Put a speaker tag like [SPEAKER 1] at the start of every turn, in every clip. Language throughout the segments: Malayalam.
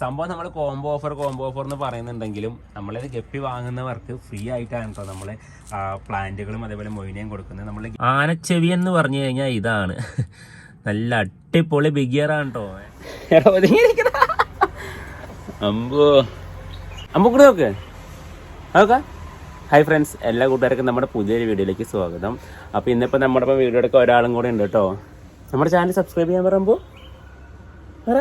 [SPEAKER 1] സംഭവം നമ്മൾ കോംബോ ഓഫർ കോംബോ ഓഫർ എന്ന് പറയുന്നുണ്ടെങ്കിലും നമ്മളിത് ഗപ്പി വാങ്ങുന്നവർക്ക് ഫ്രീ ആയിട്ടാണ് കേട്ടോ നമ്മൾ പ്ലാന്റുകളും അതേപോലെ മൊയിനെയും കൊടുക്കുന്നത്. നമ്മൾ ആനച്ചെവി എന്ന് പറഞ്ഞു കഴിഞ്ഞാൽ ഇതാണ്. നല്ല അട്ടിപ്പൊളി ബിഗിയറാണ് കേട്ടോ അമ്പോ അമ്പോ. കൂടെ നോക്ക്. നോക്കാം. ഹായ് ഫ്രണ്ട്സ് എല്ലാ കൂട്ടുകാർക്കും നമ്മുടെ പുതിയൊരു വീഡിയോയിലേക്ക് സ്വാഗതം. അപ്പോൾ ഇന്നിപ്പോൾ നമ്മുടെ ഇപ്പം വീഡിയോ എടുക്കാൻ ഒരാളും കൂടെ ഉണ്ട് കേട്ടോ നമ്മുടെ ചാനൽ സബ്സ്ക്രൈബ് ചെയ്യാൻ പറയുമ്പോൾ പറ.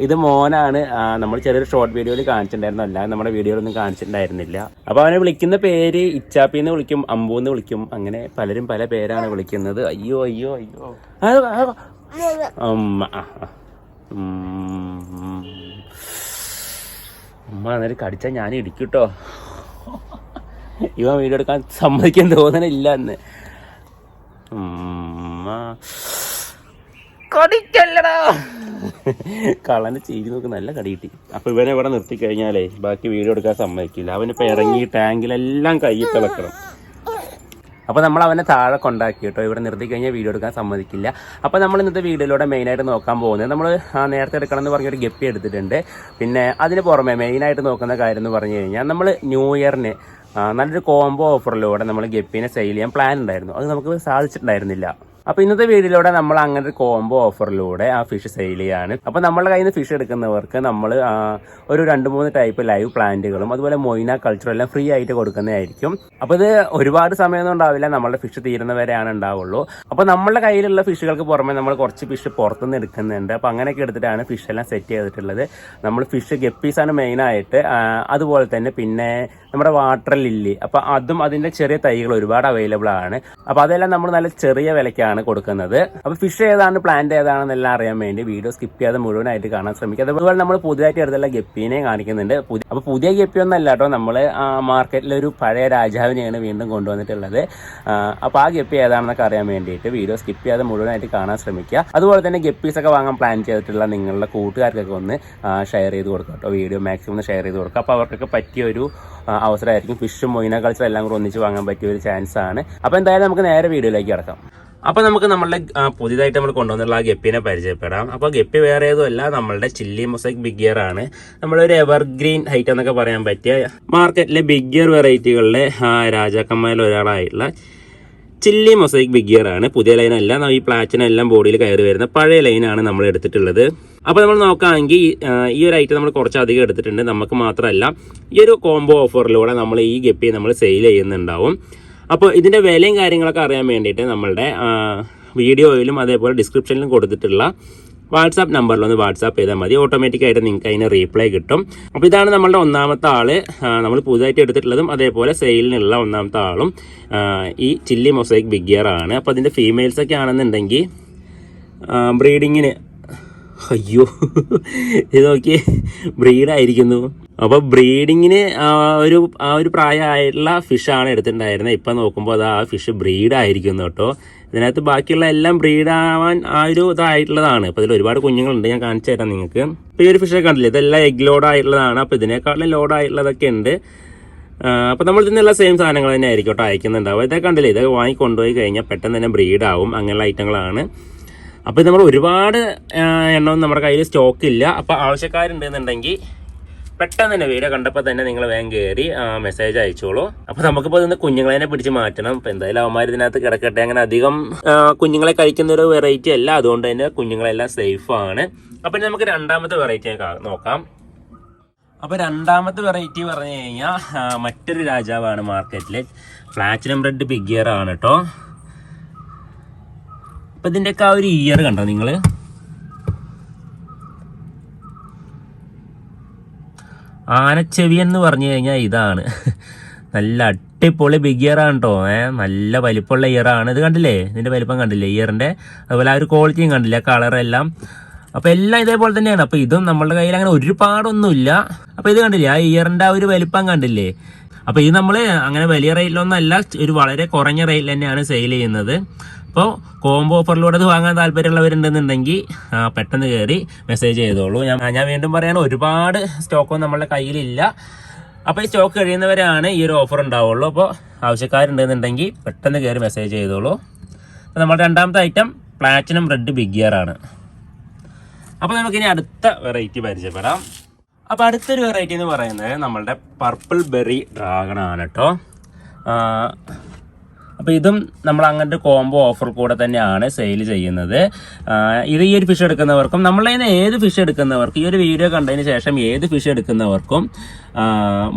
[SPEAKER 1] ഇത് മോനാണ്. നമ്മൾ ചെറിയൊരു ഷോർട്ട് വീഡിയോയിൽ കാണിച്ചിട്ടുണ്ടായിരുന്നു. അല്ലാതെ നമ്മുടെ വീഡിയോയിലൊന്നും കാണിച്ചിട്ടുണ്ടായിരുന്നില്ല. അപ്പോൾ അവനെ വിളിക്കുന്ന പേര് ഇച്ചാപ്പി എന്ന് വിളിക്കും അമ്പു എന്ന് വിളിക്കും. അങ്ങനെ പലരും പല പേരാണ് വിളിക്കുന്നത്. അയ്യോ അയ്യോ അയ്യോ. അമ്മ. ഉമ്മ അന്നേരം കടിച്ചാൽ ഞാൻ ഇടിക്കൂട്ടോ. ഇവൻ വീഡിയോ എടുക്കാൻ സമ്മതിക്കാൻ തോന്നണില്ല എന്ന്. കടിക്കല്ലടാ. കളന് ചെയ്ത് നോക്ക് നല്ല കടി കിട്ടി. അപ്പൊ ഇവനെ ഇവിടെ നിർത്തി കഴിഞ്ഞാലേ ബാക്കി വീഡിയോ എടുക്കാൻ സമ്മതിക്കില്ല. അവനിപ്പോ ഇറങ്ങി ടാങ്കിലെല്ലാം കൈയിട്ട് വെക്കണം. അപ്പോൾ നമ്മൾ അവനെ താഴെ കൊണ്ടാക്കി കേട്ടോ. ഇവിടെ നിർത്തി കഴിഞ്ഞാൽ വീഡിയോ എടുക്കാൻ സമ്മതിക്കില്ല. അപ്പോൾ നമ്മൾ ഇന്നത്തെ വീഡിയോയിലൂടെ മെയിനായിട്ട് നോക്കാൻ പോകുന്നത് നമ്മൾ നേരത്തെ എടുക്കണം എന്ന് പറഞ്ഞൊരു ഗപ്പി എടുത്തിട്ടുണ്ട്. പിന്നെ അതിന് പുറമെ മെയിനായിട്ട് നോക്കുന്ന കാര്യം എന്ന് പറഞ്ഞു കഴിഞ്ഞാൽ നമ്മൾ ന്യൂ ഇയറിന് നല്ലൊരു കോംബോ ഓഫറിലൂടെ നമ്മൾ ഗപ്പിനെ സെയിൽ ചെയ്യാൻ പ്ലാൻ ഉണ്ടായിരുന്നു. അത് നമുക്ക് സാധിച്ചിട്ടുണ്ടായിരുന്നില്ല. അപ്പോൾ ഇന്നത്തെ വീഡിയോയിലൂടെ നമ്മൾ അങ്ങനെ ഒരു കോംബോ ഓഫറിലൂടെ ആ ഫിഷ് സെയിൽ ചെയ്യാണ്. അപ്പോൾ നമ്മളുടെ കയ്യിൽ നിന്ന് ഫിഷ് എടുക്കുന്നവർക്ക് നമ്മൾ ഒരു രണ്ട് മൂന്ന് ടൈപ്പ് ലൈവ് പ്ലാന്റുകളും അതുപോലെ മൊയ്ന കൾച്ചറും എല്ലാം ഫ്രീ ആയിട്ട് കൊടുക്കുന്നതായിരിക്കും. അപ്പോൾ ഇത് ഒരുപാട് സമയമൊന്നും ഉണ്ടാവില്ല. നമ്മളുടെ ഫിഷ് തീരുന്നവരെയാണ് ഉണ്ടാവുള്ളൂ. അപ്പോൾ നമ്മളുടെ കയ്യിലുള്ള ഫിഷുകൾക്ക് പുറമെ നമ്മൾ കുറച്ച് ഫിഷ് പുറത്തുനിന്ന് എടുക്കുന്നുണ്ട്. അപ്പോൾ അങ്ങനെയൊക്കെ എടുത്തിട്ടാണ് ഫിഷ് എല്ലാം സെറ്റ് ചെയ്തിട്ടുള്ളത്. നമ്മൾ ഫിഷ് ഗപ്പീസാണ് മെയിനായിട്ട് അതുപോലെ തന്നെ പിന്നെ നമ്മുടെ വാട്ടർ ലില്ലി അപ്പോൾ അതും അതിന്റെ ചെറിയ തൈകൾ ഒരുപാട് അവൈലബിൾ ആണ്. അപ്പോൾ അതെല്ലാം നമ്മൾ നല്ല ചെറിയ വിലയ്ക്കാണ് കൊടുക്കുന്നത്. അപ്പോൾ ഫിഷ് ഏതാണ് പ്ലാന്റ് ഏതാണെന്നെല്ലാം അറിയാൻ വേണ്ടി വീഡിയോ സ്കിപ്പ് ചെയ്യാതെ മുഴുവനായിട്ട് കാണാൻ ശ്രമിക്കുക അതുപോലെ നമ്മൾ പുതിയതായിട്ട് എടുത്തുള്ള ഗപ്പീനെ കാണിക്കുന്നുണ്ട്. അപ്പൊ അപ്പോൾ പുതിയ ഗപ്പി ഒന്നല്ല കേട്ടോ നമ്മൾ മാർക്കറ്റിലൊരു പഴയ രാജാവിനെയാണ് വീണ്ടും കൊണ്ടുവന്നിട്ടുള്ളത്. അപ്പോൾ ആ ഗപ്പി ഏതാണെന്നൊക്കെ അറിയാൻ വേണ്ടിയിട്ട് വീഡിയോ സ്കിപ്പ് ചെയ്യാതെ മുഴുവനായിട്ട് കാണാൻ ശ്രമിക്കുക. അതുപോലെ തന്നെ ഗപ്പീസ് ഒക്കെ വാങ്ങാൻ പ്ലാൻ ചെയ്തിട്ടുള്ള നിങ്ങളുടെ കൂട്ടുകാർക്കൊക്കെ ഒന്ന് ഷെയർ ചെയ്ത് കൊടുക്കുക കേട്ടോ. വീഡിയോ മാക്സിമം ഷെയർ ചെയ്ത് കൊടുക്കുക. അപ്പോൾ അവർക്കൊക്കെ പറ്റിയ ഒരു അവസരമായിരിക്കും. ഫിഷും മൊയിന കൾച്ചർ എല്ലാം കൂടെ ഒന്നിച്ച് വാങ്ങാൻ പറ്റിയ ഒരു ചാൻസ് ആണ്. അപ്പോൾ എന്തായാലും നമുക്ക് നേരെ വീഡിയോയിലേക്ക് കിടക്കാം. അപ്പോൾ നമുക്ക് നമ്മളുടെ പുതിയതായിട്ട് നമ്മൾ കൊണ്ടുവന്നുള്ള ആ ഗപ്പിനെ പരിചയപ്പെടാം. അപ്പോൾ ഗപ്പി വേറെ ഏതുമല്ല നമ്മളുടെ ചില്ലി മൊസൈക്ക് ബിഗ് ഇയർ ആണ്. നമ്മളൊരു എവർഗ്രീൻ ഹൈറ്റ് എന്നൊക്കെ പറയാൻ പറ്റിയ മാർക്കറ്റിലെ ബിഗ് ഇയർ വെറൈറ്റികളിലെ രാജാക്കന്മാരിൽ ഒരാളായിട്ടുള്ള ചില്ലി മൊസൈക്ക് ബിഗ് ഇയർ ആണ്. പുതിയ ലൈനല്ല ഈ പ്ലാറ്റിനെല്ലാം ബോഡിയിൽ കയറി വരുന്ന പഴയ ലൈനാണ് നമ്മൾ എടുത്തിട്ടുള്ളത്. അപ്പോൾ നമ്മൾ നോക്കുകയാണെങ്കിൽ ഈ ഒരു ഐറ്റം നമ്മൾ കുറച്ചധികം എടുത്തിട്ടുണ്ട്. നമുക്ക് മാത്രമല്ല ഈ ഒരു കോംബോ ഓഫറിലൂടെ നമ്മൾ ഈ ഗപ്പി നമ്മൾ സെയിൽ ചെയ്യുന്നുണ്ടാവും. അപ്പോൾ ഇതിന്റെ വിലയും കാര്യങ്ങളൊക്കെ അറിയാൻ വേണ്ടിയിട്ട് നമ്മളുടെ വീഡിയോയിലും അതേപോലെ ഡിസ്ക്രിപ്ഷനിലും കൊടുത്തിട്ടുള്ള വാട്സാപ്പ് നമ്പറിൽ ഒന്ന് വാട്സാപ്പ് ചെയ്താൽ മതി. ഓട്ടോമാറ്റിക്കായിട്ട് നിങ്ങൾക്ക് അതിന് റീപ്ലൈ കിട്ടും. അപ്പോൾ ഇതാണ് നമ്മളുടെ ഒന്നാമത്തെ ആൾ നമ്മൾ പുതുതായിട്ട് എടുത്തിട്ടുള്ളതും അതേപോലെ സെയിലിനുള്ള ഒന്നാമത്തെ ആളും. ഈ ചില്ലി മൊസൈക്ക് ബിഗിയർ ആണ്. അപ്പോൾ അതിന്റെ ഫീമെയിൽസൊക്കെ ആണെന്നുണ്ടെങ്കിൽ ബ്രീഡിങ്ങിന് അയ്യോ. ഇത് നോക്കി ബ്രീഡായിരിക്കുന്നു. അപ്പോൾ ബ്രീഡിങ്ങിന് ഒരു ആ ഒരു പ്രായമായിട്ടുള്ള ഫിഷാണ് എടുത്തിട്ടുണ്ടായിരുന്നത്. ഇപ്പം നോക്കുമ്പോൾ അത് ആ ഫിഷ് ബ്രീഡായിരിക്കുന്നു കേട്ടോ. ഇതിനകത്ത് ബാക്കിയുള്ള എല്ലാം ബ്രീഡാവാൻ ആ ഒരു ഇതായിട്ടുള്ളതാണ്. അപ്പോൾ ഇതിൽ ഒരുപാട് കുഞ്ഞുങ്ങളുണ്ട് ഞാൻ കാണിച്ചു തരാം നിങ്ങൾക്ക്. ഇപ്പോൾ ഈ ഒരു ഫിഷൊക്കെ കണ്ടില്ലേ? ഇതെല്ലാം എഗ് ലോഡ് ആയിട്ടുള്ളതാണ്. അപ്പോൾ ഇതിനേക്കാളും ലോഡ് ആയിട്ടുള്ളതൊക്കെ ഉണ്ട്. അപ്പോൾ നമ്മൾ ഇതിനെല്ലാം സെയിം സാധനങ്ങൾ തന്നെ ആയിരിക്കും കേട്ടോ അയക്കുന്നുണ്ടാവും ഇതൊക്കെ കണ്ടില്ലേ? ഇതൊക്കെ വാങ്ങി കൊണ്ടുപോയി കഴിഞ്ഞാൽ പെട്ടെന്ന് തന്നെ ബ്രീഡാവും. അങ്ങനെയുള്ള ഐറ്റങ്ങളാണ് അപ്പോൾ നമ്മൾ ഒരുപാട് എണ്ണം എണ്ണമൊന്നും നമ്മുടെ കയ്യിൽ സ്റ്റോക്ക് ഇല്ല. അപ്പോൾ ആവശ്യക്കാരുണ്ടെന്നുണ്ടെങ്കിൽ പെട്ടെന്ന് തന്നെ വീഡിയോ കണ്ടപ്പോൾ തന്നെ നിങ്ങൾ വേഗം കയറി മെസ്സേജ് അയച്ചോളൂ. അപ്പോൾ നമുക്കിപ്പോൾ ഇന്ന് കുഞ്ഞുങ്ങളെ പിടിച്ച് മാറ്റണം. അപ്പോൾ എന്തായാലും അവന്മാർ ഇതിനകത്ത് കിടക്കട്ടെ. അങ്ങനെ അധികം കുഞ്ഞുങ്ങളെ കഴിക്കുന്ന ഒരു വെറൈറ്റി അല്ല. അതുകൊണ്ട് തന്നെ കുഞ്ഞുങ്ങളെല്ലാം സേഫ് ആണ്. അപ്പോൾ ഇനി നമുക്ക് രണ്ടാമത്തെ വെറൈറ്റി നോക്കാം. അപ്പോൾ രണ്ടാമത്തെ വെറൈറ്റി പറഞ്ഞു കഴിഞ്ഞാൽ മറ്റൊരു രാജാവാണ് മാർക്കറ്റിൽ പ്ലാറ്റിനം റെഡ് ബിഗിയർ ആണ് കേട്ടോ അപ്പൊ ഇതിന്റെയൊക്കെ ആ ഒരു ഇയർ കണ്ടോ നിങ്ങൾ? ആനച്ചെവി എന്ന് പറഞ്ഞു കഴിഞ്ഞാൽ ഇതാണ്. നല്ല അടിപൊളി ബിഗ് ഇയർ ആണ് കേട്ടോ ഏ നല്ല വലിപ്പമുള്ള ഇയർ ആണ്. ഇത് കണ്ടില്ലേ? ഇതിന്റെ വലിപ്പം കണ്ടില്ലേ? ഇയറിന്റെ അതുപോലെ ആ ഒരു ക്വാളിറ്റിയും കണ്ടില്ല? കളറെല്ലാം അപ്പൊ എല്ലാം ഇതേപോലെ തന്നെയാണ്. അപ്പൊ ഇതും നമ്മളുടെ കയ്യിൽ അങ്ങനെ ഒരുപാടൊന്നുമില്ല. അപ്പൊ ഇത് കണ്ടില്ലേ? ആ ഇയറിന്റെ ആ ഒരു വലിപ്പം കണ്ടില്ലേ? അപ്പൊ ഇത് നമ്മൾ അങ്ങനെ വലിയ റേറ്റിലൊന്നല്ല ഒരു വളരെ കുറഞ്ഞ റേറ്റിൽ തന്നെയാണ് സെയിൽ ചെയ്യുന്നത്. അപ്പോൾ കോംബോ ഓഫറിലൂടെ ഇത് വാങ്ങാൻ താല്പര്യമുള്ളവരുണ്ടെന്നുണ്ടെങ്കിൽ പെട്ടെന്ന് കയറി മെസ്സേജ് ചെയ്തോളൂ. ഞാൻ ഞാൻ വീണ്ടും പറയാണ് ഒരുപാട് സ്റ്റോക്കൊന്നും നമ്മളുടെ കയ്യിലില്ല. അപ്പോൾ ഈ സ്റ്റോക്ക് കഴിയുന്നവരാണ് ഈ ഒരു ഓഫർ ഉണ്ടാവുള്ളൂ. അപ്പോൾ ആവശ്യക്കാരുണ്ടെന്നുണ്ടെങ്കിൽ പെട്ടെന്ന് കയറി മെസ്സേജ് ചെയ്തോളൂ. അപ്പോൾ നമ്മുടെ രണ്ടാമത്തെ item platinum red big ear ആണ്. അപ്പോൾ നമുക്കിനി അടുത്ത വെറൈറ്റി പരിചയപ്പെടാം. അപ്പോൾ അടുത്തൊരു വെറൈറ്റി എന്ന് പറയുന്നത് നമ്മളുടെ പർപ്പിൾ ബെറി ഡ്രാഗൺ ആണ് കേട്ടോ അപ്പോൾ ഇതും നമ്മൾ അങ്ങനത്തെ കോംബോ ഓഫർ കൂടെ തന്നെയാണ് സെയിൽ ചെയ്യുന്നത്. ഇത് ഈ ഒരു ഫിഷ് എടുക്കുന്നവർക്കും നമ്മളെ ഏത് ഫിഷ് എടുക്കുന്നവർക്കും ഈ ഒരു വീഡിയോ കണ്ടതിന് ശേഷം ഏത് ഫിഷ് എടുക്കുന്നവർക്കും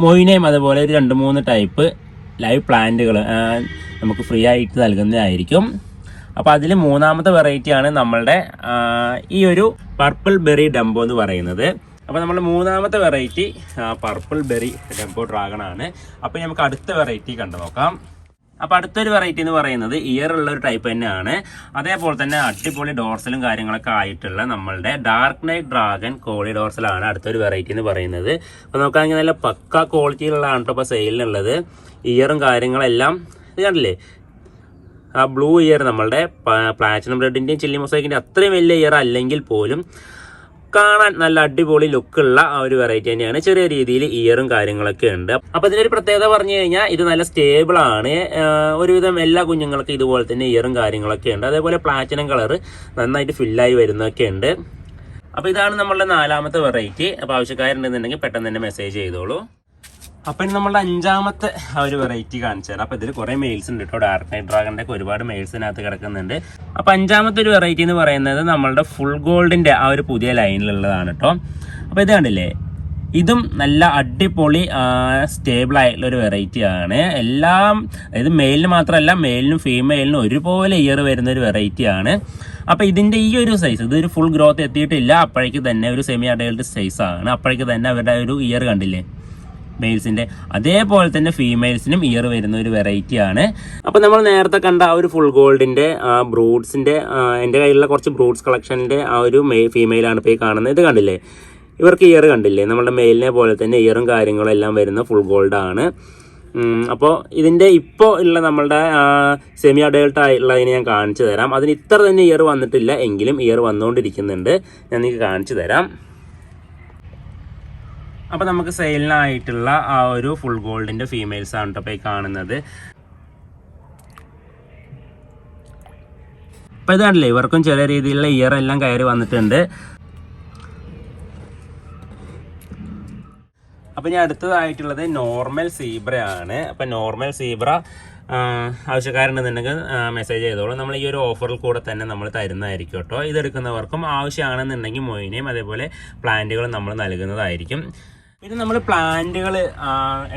[SPEAKER 1] മൊയിനെയും അതുപോലെ ഒരു രണ്ട് മൂന്ന് ടൈപ്പ് ലൈവ് പ്ലാന്റുകൾ നമുക്ക് ഫ്രീ ആയിട്ട് നൽകുന്നതായിരിക്കും. അപ്പോൾ അതിൽ മൂന്നാമത്തെ വെറൈറ്റിയാണ് നമ്മളുടെ ഈ ഒരു പർപ്പിൾ ബെറി ഡംബോ എന്ന് പറയുന്നത്. അപ്പോൾ നമ്മൾ മൂന്നാമത്തെ variety purple berry dumbo dragon ആണ്. അപ്പോൾ നമുക്ക് അടുത്ത വെറൈറ്റി കണ്ടു നോക്കാം അപ്പോൾ അടുത്തൊരു വെറൈറ്റി എന്ന് പറയുന്നത് ഇയർ ഉള്ള ഒരു ടൈപ്പ് തന്നെയാണ്. അതേപോലെ തന്നെ അടിപൊളി ഡോർസലും കാര്യങ്ങളൊക്കെ ആയിട്ടുള്ള നമ്മളുടെ ഡാർക്ക് നൈറ്റ് ഡ്രാഗൺ കോളി ഡോർസലാണ് അടുത്തൊരു വെറൈറ്റി എന്ന് പറയുന്നത്. അപ്പോൾ നോക്കുകയാണെങ്കിൽ നല്ല പക്ക ക്വാളിറ്റിയിലുള്ളതാണ് കേട്ടോ ഇപ്പോൾ സെയിലിനുള്ളത് ഇയറും കാര്യങ്ങളെല്ലാം ഇത് കണ്ടില്ലേ? ആ ബ്ലൂ ഇയർ നമ്മളുടെ പ്ലാറ്റിനം റെഡിന്റെയും ചില്ലി മൊസൈക്കിന്റെ അത്രയും വലിയ ഇയർ അല്ലെങ്കിൽ പോലും കാണാൻ നല്ല അടിപൊളി ലുക്കുള്ള ആ ഒരു വെറൈറ്റി തന്നെയാണ്. ചെറിയ രീതിയിൽ ഇയറും കാര്യങ്ങളൊക്കെ ഉണ്ട്. അപ്പൊ ഇതിനൊരു പ്രത്യേകത പറഞ്ഞു കഴിഞ്ഞാൽ ഇത് നല്ല സ്റ്റേബിൾ ആണ്. ഒരുവിധം എല്ലാ കുഞ്ഞുങ്ങൾക്കും ഇതുപോലെ തന്നെ ഇയറും കാര്യങ്ങളൊക്കെ ഉണ്ട്. അതേപോലെ പ്ലാറ്റിനം കളർ നന്നായിട്ട് ഫില്ലായി വരുന്നൊക്കെ ഉണ്ട്. അപ്പൊ ഇതാണ് നമ്മളുടെ നാലാമത്തെ വെറൈറ്റി അപ്പൊ ആവശ്യക്കാരുണ്ടെന്നുണ്ടെങ്കിൽ പെട്ടെന്ന് തന്നെ മെസ്സേജ് ചെയ്തോളൂ. അപ്പൊ ഇനി നമ്മളുടെ അഞ്ചാമത്തെ ആ ഒരു വെറൈറ്റി കാണിച്ചു തരാം. അപ്പൊ ഇതിൽ കുറെ മെയിൽസ് ഉണ്ട് കേട്ടോ ഡാർക്ക് നൈറ്റ് ഡ്രാഗന്റെ ഒക്കെ ഒരുപാട് മെയിൽസിനകത്ത് കിടക്കുന്നുണ്ട്. അപ്പൊ അഞ്ചാമത്തെ ഒരു വെറൈറ്റി എന്ന് പറയുന്നത് നമ്മളുടെ ഫുൾ ഗോൾഡിന്റെ ആ ഒരു പുതിയ ലൈനിലുള്ളതാണ് കേട്ടോ അപ്പൊ ഇത് കണ്ടില്ലേ? ഇതും നല്ല അടിപൊളി സ്റ്റേബിൾ ആയിട്ടുള്ള ഒരു വെറൈറ്റി ആണ്. എല്ലാം അതായത് മെയിലിന് മാത്രമല്ല മെയിലിനും ഫീമെയിലിനും ഒരുപോലെ ഇയർ വരുന്ന ഒരു വെറൈറ്റി ആണ്. അപ്പൊ ഇതിന്റെ ഈ ഒരു സൈസ് ഇതൊരു ഫുൾ ഗ്രോത്ത് എത്തിയിട്ടില്ല. അപ്പോഴേക്ക് തന്നെ ഒരു സെമി അഡൽട്ട് സൈസ് ആണ്. അപ്പോഴേക്ക് തന്നെ അവരുടെ ഒരു ഇയർ കണ്ടില്ലേ? മെയിൽസിന്റെ അതേപോലെ തന്നെ ഫീമെയിൽസിനും ഇയർ വരുന്ന ഒരു വെറൈറ്റി ആണ്. അപ്പൊ നമ്മൾ നേരത്തെ കണ്ട ആ ഒരു ഫുൾ ഗോൾഡിന്റെ ബ്രൂഡ്സിന്റെ എന്റെ കയ്യിലുള്ള കുറച്ച് ബ്രൂഡ്സ് കളക്ഷന്റെ ആ ഒരു ഫീമെയിൽ ആണ് ഇപ്പോൾ ഈ കാണുന്നത്. ഇത് കണ്ടില്ലേ? ഇവർക്ക് ഇയർ കണ്ടില്ലേ? നമ്മുടെ മെയിലിനെ പോലെ തന്നെ ഇയറും കാര്യങ്ങളും എല്ലാം വരുന്ന ഫുൾ ഗോൾഡ് ആണ് അപ്പോൾ ഇതിന്റെ ഇപ്പോൾ ഉള്ള നമ്മളുടെ സെമി അഡൾട്ട് ആയിട്ടുള്ളതിനെ ഞാൻ കാണിച്ചു തരാം. അതിന് ഇത്ര തന്നെ ഇയർ വന്നിട്ടില്ല എങ്കിലും ഇയർ വന്നുകൊണ്ടിരിക്കുന്നുണ്ട്. ഞാൻ നിങ്ങൾക്ക് കാണിച്ചു തരാം. അപ്പൊ നമുക്ക് സെയിലിനായിട്ടുള്ള ആ ഒരു ഫുൾ ഗോൾഡിന്റെ ഫീമെയിൽസ് ആണ് കേട്ടോ ഈ കാണുന്നത്. അപ്പൊ ഇതാണല്ലേ ഇവർക്കും ചെറിയ രീതിയിലുള്ള ഇയർ എല്ലാം കയറി വന്നിട്ടുണ്ട്. അപ്പൊ ഞാൻ അടുത്തതായിട്ടുള്ളത് നോർമൽ സീബ്ര ആണ്. അപ്പൊ നോർമൽ സീബ്ര ആവശ്യക്കാരുണ്ടെന്നുണ്ടെങ്കിൽ മെസ്സേജ് ചെയ്തോളൂ. നമ്മൾ ഈ ഒരു ഓഫറിൽ കൂടെ തന്നെ നമ്മൾ തരുന്നതായിരിക്കും കേട്ടോ ഇതെടുക്കുന്നവർക്കും ആവശ്യമാണെന്നുണ്ടെങ്കിൽ മൊയിനെയും അതേപോലെ പ്ലാന്റുകളും നമ്മൾ നൽകുന്നതായിരിക്കും. പിന്നെ നമ്മൾ പ്ലാന്റുകൾ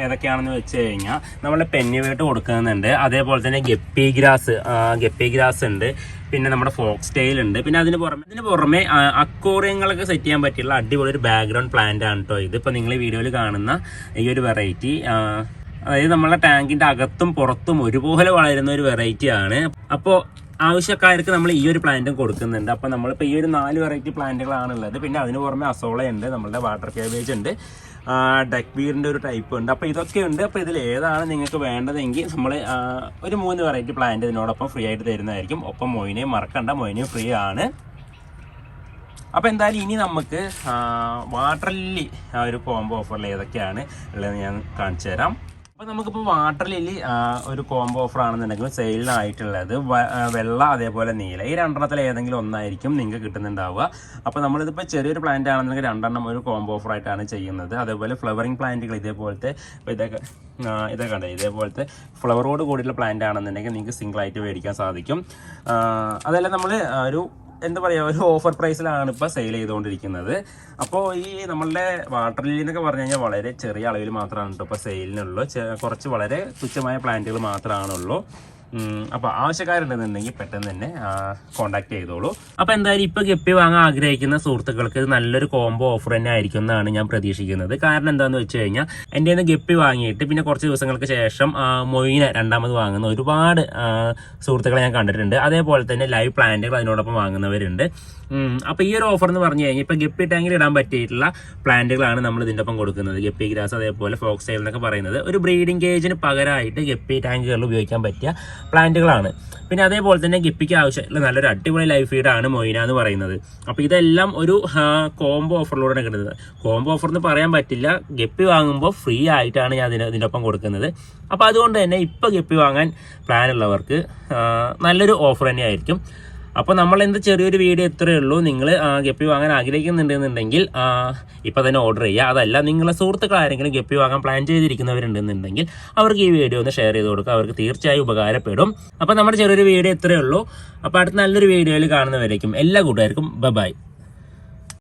[SPEAKER 1] ഏതൊക്കെയാണെന്ന് വെച്ച് കഴിഞ്ഞാൽ നമ്മൾ പെന്നിവേട്ട് കൊടുക്കുന്നുണ്ട്. അതേപോലെ തന്നെ ഗപ്പി ഗ്രാസ് ഗപ്പി ഗ്രാസ് ഉണ്ട്. പിന്നെ നമ്മുടെ ഫോക്സ് ടെയിൽ ഉണ്ട്. പിന്നെ അതിന് പുറമെ അതിന് പുറമെ അക്കോറിയങ്ങളൊക്കെ സെറ്റ് ചെയ്യാൻ പറ്റിയുള്ള അടിപൊളി ഒരു ബാക്ക്ഗ്രൗണ്ട് പ്ലാന്റ് ആണ് കേട്ടോ ഇത്. ഇപ്പോൾ നിങ്ങൾ വീഡിയോയിൽ കാണുന്ന ഈ ഒരു വെറൈറ്റി അതായത് നമ്മളെ ടാങ്കിന്റെ അകത്തും പുറത്തും ഒരുപോലെ വളരുന്ന ഒരു വെറൈറ്റി ആണ്. അപ്പോൾ ആവശ്യക്കാർക്ക് നമ്മൾ ഈ ഒരു പ്ലാന്റും കൊടുക്കുന്നുണ്ട്. അപ്പോൾ നമ്മളിപ്പോൾ ഈ ഒരു നാല് വെറൈറ്റി പ്ലാന്റുകളാണ് ഉള്ളത്. പിന്നെ അതിന് പുറമെ അസോള ഉണ്ട് നമ്മളുടെ വാട്ടർ കേബേജ് ഉണ്ട്. ഡെക് ബീറിന്റെ ഒരു ടൈപ്പ് ഉണ്ട്. അപ്പോൾ ഇതൊക്കെ ഉണ്ട്. അപ്പോൾ ഇതിൽ ഏതാണ് നിങ്ങൾക്ക് വേണ്ടതെങ്കിൽ നമ്മൾ ഒരു മൂന്ന് വെറൈറ്റി പ്ലാന്റ് ഇതിനോടൊപ്പം ഫ്രീ ആയിട്ട് തരുന്നതായിരിക്കും. ഒപ്പം മൊയിനെയും മറക്കണ്ട. മൊയിനെയും ഫ്രീ ആണ്. അപ്പോൾ എന്തായാലും ഇനി നമുക്ക് വാട്ടർ ലില്ലി ഒരു കോംബോ ഓഫറിൽ ഏതൊക്കെയാണ് ഉള്ളതെന്ന് ഞാൻ കാണിച്ചു തരാം അപ്പോൾ നമുക്കിപ്പോൾ വാട്ടർ ലില്ലി ഒരു കോംബോ ഓഫർ ആണെന്നുണ്ടെങ്കിൽ സെയിലിനായിട്ടുള്ളത് വെള്ള അതേപോലെ നീല. ഈ രണ്ടെണ്ണത്തിൽ ഏതെങ്കിലും ഒന്നായിരിക്കും നിങ്ങൾക്ക് കിട്ടുന്നുണ്ടാവുക. അപ്പോൾ നമ്മളിതിപ്പോൾ ചെറിയൊരു പ്ലാന്റ് ആണെന്നുണ്ടെങ്കിൽ രണ്ടെണ്ണം ഒരു കോംബോ ഓഫർ ആയിട്ടാണ് ചെയ്യുന്നത്. അതേപോലെ ഫ്ലവറിങ് പ്ലാന്റുകൾ ഇതേപോലത്തെ ഇതൊക്കെ ഇതൊക്കെ കണ്ടേ? ഇതേപോലത്തെ ഫ്ലവറോട് കൂടിയുള്ള പ്ലാന്റ് ആണെന്നുണ്ടെങ്കിൽ നിങ്ങൾക്ക് സിംഗിൾ ആയിട്ട് മേടിക്കാൻ സാധിക്കും. അതല്ല നമ്മൾ ഒരു എന്താ പറയുക ഒരു ഓഫർ പ്രൈസിലാണ് ഇപ്പോൾ സെയിൽ ചെയ്തുകൊണ്ടിരിക്കുന്നത്. അപ്പോൾ ഈ നമ്മളുടെ വാട്ടർ ലില്ലി എന്നൊക്കെ പറഞ്ഞു കഴിഞ്ഞാൽ വളരെ ചെറിയ അളവിൽ മാത്രമാണ് കേട്ടോ ഇപ്പോൾ സെയിലിനുള്ളൂ കുറച്ച് വളരെ തുച്ഛമായ പ്ലാന്റുകൾ മാത്രമാണുള്ളൂ അപ്പോൾ ആവശ്യക്കാരുണ്ടെന്നുണ്ടെങ്കിൽ പെട്ടെന്ന് തന്നെ കോണ്ടാക്ട് ചെയ്തോളൂ. അപ്പോൾ എന്തായാലും ഇപ്പോൾ ഗപ്പി വാങ്ങാൻ ആഗ്രഹിക്കുന്ന സുഹൃത്തുക്കൾക്ക് നല്ലൊരു കോംബോ ഓഫർ തന്നെ ആയിരിക്കും എന്നാണ് ഞാൻ പ്രതീക്ഷിക്കുന്നത്. കാരണം എന്താണെന്ന് വെച്ച് കഴിഞ്ഞാൽ എന്റെ നിന്ന് ഗപ്പി വാങ്ങിയിട്ട് പിന്നെ കുറച്ച് ദിവസങ്ങൾക്ക് ശേഷം മൊയിനെ രണ്ടാമത് വാങ്ങുന്ന ഒരുപാട് സുഹൃത്തുക്കളെ ഞാൻ കണ്ടിട്ടുണ്ട്. അതേപോലെ തന്നെ ലൈവ് പ്ലാന്റുകൾ അതിനോടൊപ്പം വാങ്ങുന്നവരുണ്ട്. അപ്പൊ ഈ ഒരു ഓഫർ എന്ന് പറഞ്ഞു കഴിഞ്ഞാൽ ഇപ്പോൾ ഗപ്പി ടാങ്കിൽ ഇടാൻ പറ്റിയിട്ടുള്ള പ്ലാന്റുകളാണ് നമ്മൾ ഇതിന്റെ ഒപ്പം കൊടുക്കുന്നത്. ഗപ്പി ഗ്രാസ് അതേപോലെ ഫോക്സ് ടൈൽ എന്നൊക്കെ പറയുന്നത്. ഒരു ബ്രീഡിംഗ് കേജിന് പകരമായിട്ട് ഗപ്പി ടാങ്കുകളിൽ ഉപയോഗിക്കാൻ പറ്റിയ പ്ലാന്റുകളാണ്. പിന്നെ അതേപോലെ തന്നെ ഗിപ്പിക്ക് ആവശ്യമുള്ള നല്ലൊരു അടിപൊളി ലൈഫ് ഫീഡാണ് മൊയിന എന്ന് പറയുന്നത്. അപ്പോൾ ഇതെല്ലാം ഒരു കോംബോ ഓഫറിലൂടെയാണ് കിട്ടുന്നത്. കോംബോ ഓഫർ എന്ന് പറയാൻ പറ്റില്ല. ഗപ്പി വാങ്ങുമ്പോൾ ഫ്രീ ആയിട്ടാണ് ഞാൻ അതിന് ഇതിന്റെ ഒപ്പം കൊടുക്കുന്നത്. അപ്പോൾ അതുകൊണ്ട് തന്നെ ഇപ്പോൾ ഗപ്പി വാങ്ങാൻ പ്ലാൻ ഉള്ളവർക്ക് നല്ലൊരു ഓഫർ തന്നെയായിരിക്കും. അപ്പോൾ നമ്മൾ എന്ത് ചെറിയൊരു വീഡിയോ ഇത്രയേ ഉള്ളൂ. നിങ്ങൾ ഗപ്പി വാങ്ങാൻ ആഗ്രഹിക്കുന്നുണ്ടെന്നുണ്ടെങ്കിൽ ഇപ്പോൾ ഇപ്പൊ തന്നെ ഓർഡർ ചെയ്യുക. അതല്ല നിങ്ങളെ സുഹൃത്തുക്കൾ ആരെങ്കിലും ഗപ്പി വാങ്ങാൻ പ്ലാൻ ചെയ്തിരിക്കുന്നവരുണ്ടെന്നുണ്ടെങ്കിൽ അവർക്ക് ഈ വീഡിയോ ഒന്ന് ഷെയർ ചെയ്ത് കൊടുക്കുക. അവർക്ക് തീർച്ചയായും ഉപകാരപ്പെടും. അപ്പോൾ നമ്മുടെ ചെറിയൊരു വീഡിയോ ഇത്രയേ ഉള്ളൂ. അപ്പോൾ അടുത്ത നല്ലൊരു വീഡിയോയിൽ കാണുന്നവരേക്കും എല്ലാ കൂട്ടുകാർക്കും ബൈ